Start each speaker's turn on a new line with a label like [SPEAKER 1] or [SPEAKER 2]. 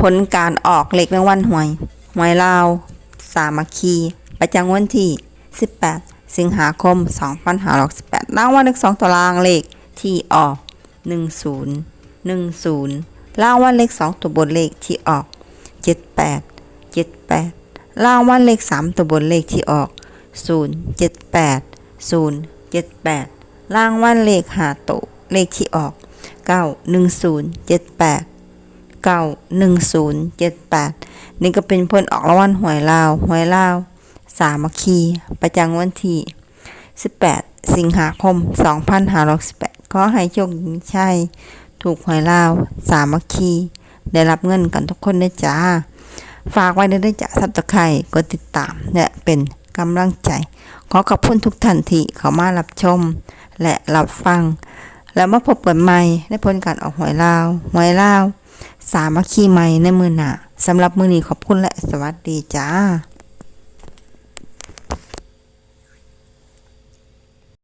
[SPEAKER 1] ผลการออกเลขรางวัลหวย หวยลาว สามัคคี ประจำวันที่ 18 สิงหาคม 2568รางวัลเลข2ตัวรางเลขที่ออก 10 10รางวัลเลข2ตัวบนเลขที่ออก 78 78รางวัลเลข3ตัวบนเลขที่ออก 078 078รางวัลเลข5ตัวเลขที่ออก 91078 91078นี่ก็เป็นผลออกรางวัลหวยลาวหวยลาวสามัคคีประจำวันที่18สิงหาคม2568ขอให้โชคดีใช่ถูกหวยลาวสามัคคีได้รับเงินกันทุกคนนะจ้า ฝากไว้ด้จ้าซับตะไคร่กดติดตามและเป็นกำลังใจ ขอขอบคุณทุกท่านที่เข้ามารับชม และรับฟัง แล้วมาพบกันใหม่ในผลการออกหวยลาวหวยลาว สามัคคีใหม่ในมือหน้าสำหรับมือนี้ขอบคุณและสวัสดีจ้า